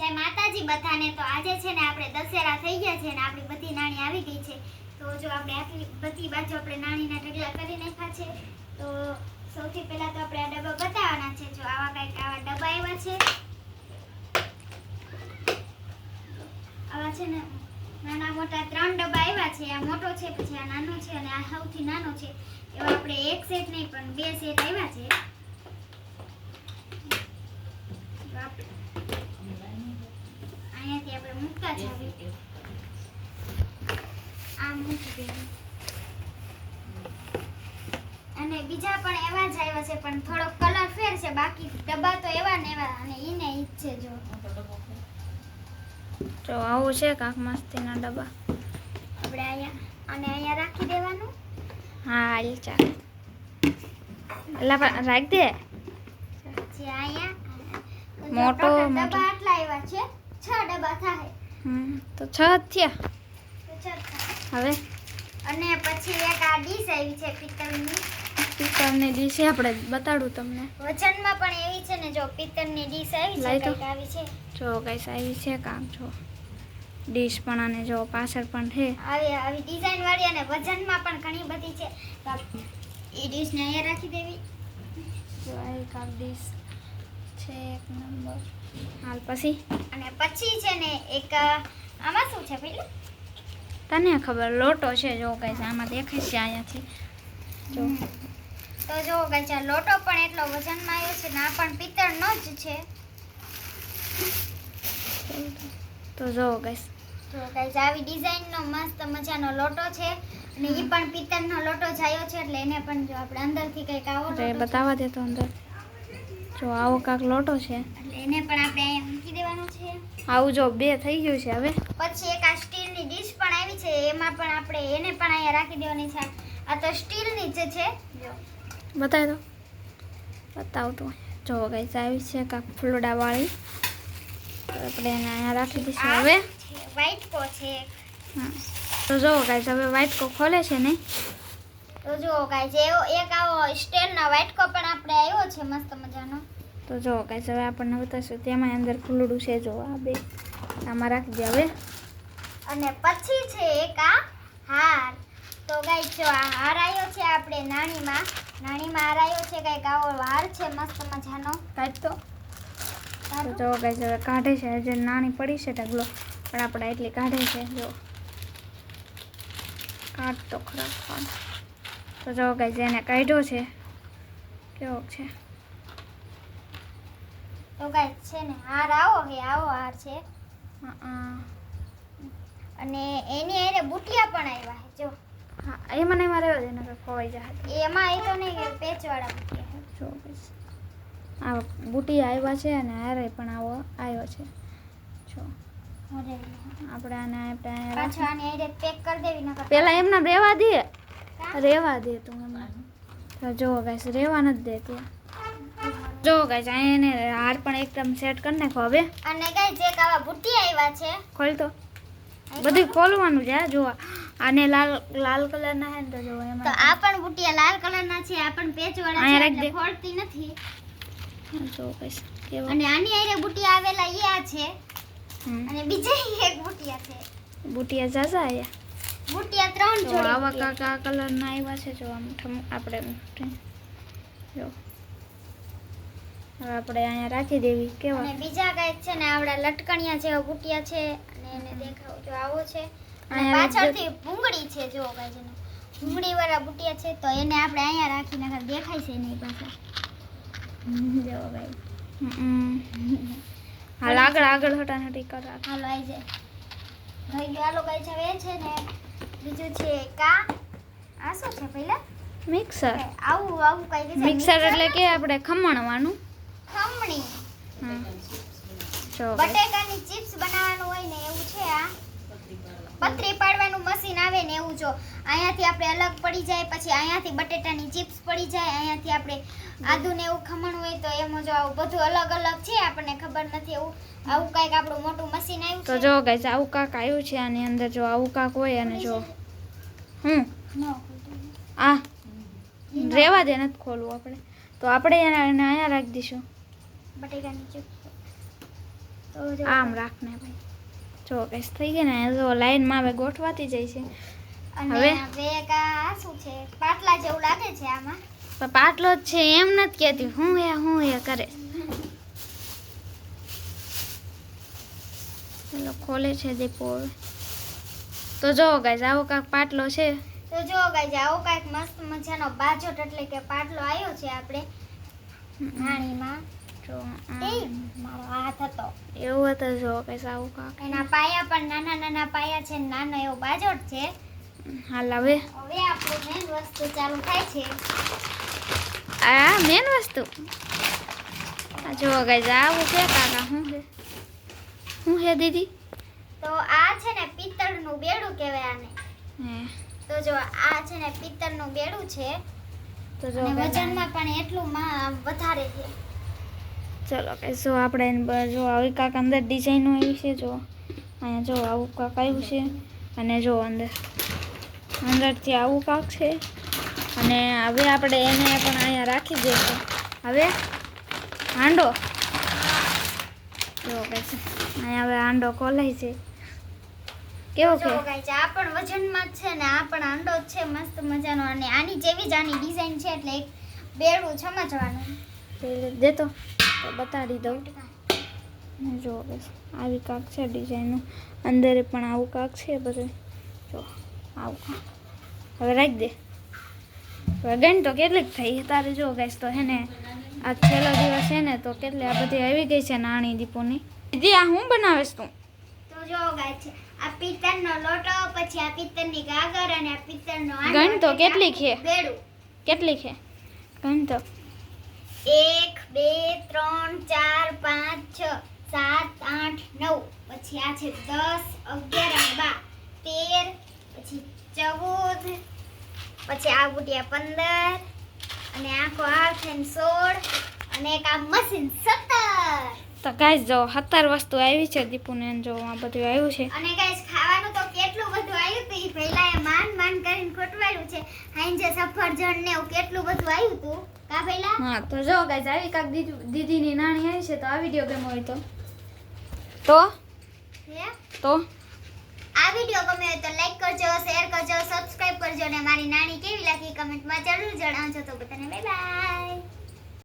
જય માતાજી બધાને. તો આજે છે ને આપણે દશેરા થઈ ગયા છે ને આપણી બધી નાણી આવી ગઈ છે. તો જો આપણે આટલી બધી બાજુ આપણે નાણીના ઢગલા કરી નાખ્યા છે. તો સૌથી પહેલા તો આપણે આ ડબ્બા બતાવવાના છે. જો આવા કંઈક આવા ડબ્બા આવ્યા છે. આવા છે ને નાના મોટા ત્રણ ડબ્બા આવ્યા છે. આ મોટો છે, પછી આ નાનો છે અને આ સૌથી નાનો છે. એવા આપણે એક સેટ નહીં, પણ બે સેટ આવ્યા છે. અહીંયાથી આપણે મૂકતા જાવી આ મૂકી દેવું અને બીજા પણ એવા જ આવ્યા છે પણ થોડો કલર ફેર છે બાકી ડબ્બા તો એવા ને એવા અને એને ઈ જ છે જો. તો આવું છે કાક મસ્તીના ડબ્બા. આપણે અહીંયા અને અહીંયા રાખી દેવાનું. હા હાલ ચાલ. એટલે રાખ દે. અહીંયા મોટો, મોટો. ડબ્બા આટલા આવ્યા છે. છ ડબ્બા થાય. હમ તો છ થયા. હવે? અને પછી એક આ ડીશ આવી છે પિત્તળની. પિત્તળની ડીશ આપણે બતાડું તમને. વજનમાં પણ એવી છે ને જો પિત્તળની ડીશ આવી છે કંઈક આવી છે. જો કઈ આવી છે કામ જો. ડીશ પણ અને જો પાછળ પણ છે. આવી આવી ડિઝાઇન વાળી અને વજનમાં પણ ઘણી બધી છે. એ ડીશને અહીંયા રાખી દેવી. જો આ કાંક ડીશ. છે એક નંબર. હાલ પછી? અને પછી છે ને એક આમાં શું છે પેલું? તને ખબર લોટો છે જો કઈ આમાં દેખાય છે અહીંયાથી જો. તો જો કઈ છે લોટો પણ એટલો વજનમાં આવ્યો છે ને આ પણ પિત્તળનો જ છે. તો જો ગઈશ તો ગાઈસ આવી ડિઝાઇનનો મસ્ત મજાનો લોટો છે. અને એ પણ પિત્તળનો લોટો જ આવ્યો છે એટલે એને પણ જો આપણે અંદરથી કંઈક આવો છે. બતાવવા દે તો અંદર. જો આવો કાંક લોટો છે. એટલે એને પણ આપણે અહીંયા મૂકી દેવાનું છે. આવું જો બે થઈ ગયું છે હવે. પછી એક આ સ્ટીલની ડીશ પણ આવી છે એમાં પણ આપણે એને પણ અહીંયા રાખી દેવાની છે. આ તો સ્ટીલની જ છે. જો. બતાવી દો. બતાવતું જો ગઈશ આવી છે કાંક ફૂલડાવાળી. આપણે એને અહીંયા રાખી દઈશું હવે. વ્હાઈટ કો છે હા. તો જુઓ ગાઈસ હવે વ્હાઈટ કો ખોલે છે ને. તો જુઓ ગાઈસ એવો એક આવો સ્ટીલનો વ્હાઈટ પણ આપણે આવ્યો છે મસ્ત મજાનો. તો જો ગાઈસ હવે આપણને બતાવશું તેમાં અંદર ખુલ્લું છે જો આ બે. આમાં રાખી દે હવે. અને પછી છે એક આ હાર. તો ગાઈસ જો આ હાર આવ્યો છે આપણે નાણીમાં. નાણીમાં હાર આવ્યો છે કંઈક આવો હાર છે મસ્ત મજાનો. કાઢ તો તો જો ગાઈસ હવે કાઢે છે. જે નાની પડી છે ઢગલો પણ આપણે એટલી કાઢે છે જો. કાઢ તો ખરા તો જો ગાઈસ એને કાઢ્યો છે. કેવો છે? તો ગાઈસ છે ને હાર આવો હે આવો હાર છે. અને એની હારે બુટિયા પણ આવ્યા છે જો. હા એ મને એમાં રહેવા દે નકર ખોવાઈ જાય એમાં એ તો નહીં કે પેચવાળા બુટિયા જો ગાઈસ આ બુટી આવ્યા છે અને હારે પણ આવો આવ્યો છે. જો. અરે. આપણે આને આપણે પાછો આને પેક કરી દેવી નકર પહેલા એમના રેવા દે. રહેવા રેવા દે તું એમને. જો ગાઈસ રેવા નથી દે ત્યાં જો ગાઈસ આ એને હાર પણ એકદમ સેટ કરી નાખો હવે. અને ગાઈસ એક આવા બુટી આવ્યા છે. ખોલ તો. બધું ખોલવાનું છે જો આને લાલ લાલ કલરના હે ને તો જો તો આ પણ બુટિયા લાલ કલરના છે આ પણ પેચવાળા છે એટલે ખોલતી નથી. જો ગાઈસ અને આની આરે બુટિયા આવેલા એ આ છે. અને બીજા એક બુટિયા છે. બુટિયા જાજા આયા. બુટિયા ત્રણ જોડી આવા કાકા કાકા કલરના આવ્યા છે જો આમ આપણે જો. હવે આપણે અહીંયા રાખી દેવી કેવા? અને બીજા કંઈક છે ને આવડા લટકણિયા જેવા બુટિયા છે અને એને દેખાવ જો આવો છે. અને પાછળથી ભૂંગળી છે જો ગાઈસ છે ભૂંગળી વાળા બુટિયા છે તો એને આપણે અહીંયા રાખી નાખા દેખાય છે નહીં પાછા. જો ભાઈ. હાલ આગળ આગળ હટા હટી કર. હાલો આવી જાય. ભાઈ ગાઈસ હવે એ છે ને. બીજું છે કા? આ શું છે પહેલા? મિક્સર. આવું આવું કઈ મિક્સર એટલે કે આપણે ખમણવાનું. ખમણી. બટેકાની ચિપ્સ બનાવવાનું હોય ને એવું છે આ. પતરી પાડવાનું મશીન આવે ને એવું જો. અહીંયાથી આપણે અલગ પડી જાય પછી અહીંયાથી બટેટાની ચિપ્સ પડી જાય અહીંયાથી આપણે આદુ ને એવું ખમણ હોય તો એમ જો આવું બધું અલગ અલગ છે આપણને ખબર નથી એવું. આવું કાંઈક આપણું મોટું મશીન આવ્યું તો જો ગાઈસ આવું કાક આવ્યું છે આની અંદર જો આવું કાક હોય અને જો હું ન, આ. રેવા દે નથી ખોલવું આપણે. તો આપણે એને અહીંયા રાખી દઈશું. આમ રાખને ભાઈ. જો કઈ થઈ ગઈ ને જો લાઈનમાં હવે ગોઠવાતી જાય છે. હવે? હવે શું છે? પાટલા જેવું લાગે છે આમાં. પણ પાટલો જ છે એમ નથી કહેતી. હું એ હું એ કરે. ચલો ખોલે છે દીપો હવે તો જો ગાઈઝ આવો કાંક પાટલો છે. તો જો ગાઈઝ આવો કાંઈક મસ્ત મજાનો બાજોટ એટલે કે પાટલો આવ્યો છે આપણે. પાણીમાં. જો એ મારો હાથ હતો. એવું હતું જો કઈશ આવું કાંક. એના પાયા પણ નાના નાના પાયા છે ને નાનો એવો બાજોટ છે. હાલ હવે. હવે આપણે મેન વસ્તુ ચાલુ થાય છે. આ મેન વસ્તુ? જો ગાઈઝ આવું છે કાકા શું છે? શું છે દીદી? તો આ છે ને પિત્તળનું બેડું કહેવાય આને. હે. તો જો આ છે ને પિત્તળનું બેડું છે. તો જો વજનમાં પણ એટલું માં વધારે છે. ચલો કે જો આપણે જો આવી કાંક અંદર ડિઝાઇનો આવી છે જો. અહીંયા જો આવું કાંક આવ્યું છે. અને જો અંદર અંદરથી આવું કાંક છે. અને હવે આપણે એને પણ અહીંયા રાખી દઈશું. હવે હાંડો. જો કે છે. અહીંયા હવે હાંડો ખોલાય છે. કેવો છે? આ પણ વજનમાં જ છે ને આ પણ આંડો જ છે મસ્ત મજાનો. અને આની જેવી જ આની ડિઝાઇન છે એટલે એક બેડું સમજવાનું દે તો બતાડી દઉં. જો આવી કાંક છે ડિઝાઇનનું અંદર પણ આવું કાંક છે બધું. જો આવું હવે રાખી દે. વગન તો કેટલીક થઈ તારે જો ગઈશ તો હે ને આ છેલ્લો દિવસ છે ને તો કેટલી આ બધી આવી ગઈ છે નાની દીપોની. દીદી આ હું બનાવીશ તું? તો જો guys, આ પિત્તળનો લોટો પછી આ પિત્તળની ગાગર અને આ પિત્તળનો ગણ તો કેટલી છે? બેડું. કેટલી છે? ગણ તો. એક બે ત્રણ ચાર પાંચ છ સાત આઠ નવ. પછી આ છે દસ અગિયાર અને બાર. તેર પછી ચૌદ પછી આ બુટિયા પંદર અને આખો આ થઈને સોળ અને એક આ મશીન સત્તર. તો ગાઈસ જો સત્તર વસ્તુ આવી છે દીપુને જો આ બધું આવ્યું છે. અને ગાઈસ ખાવાનું તો કેટલું બધું આવ્યું હતું? ઈ પહેલા એ માન માન કરીને ખોટવાયું છે. હાઈ જે સફરજન ને એવું કેટલું બધું આવ્યું હતું? કા પહેલા? હા તો જો ગાઈસ આવી કાક દીદી દીદીની નાની આવી છે તો આ વીડિયો ગમ્યો હોય તો. તો? હે? તો? આ વીડિયો ગમે હોય તો લાઈક કરજો શેર કરજો સબસ્ક્રાઇબ કરજો અને મારી નાની કેવી લાગી કમેન્ટમાં જરૂર જણાવજો. તો બધાને બાય બાય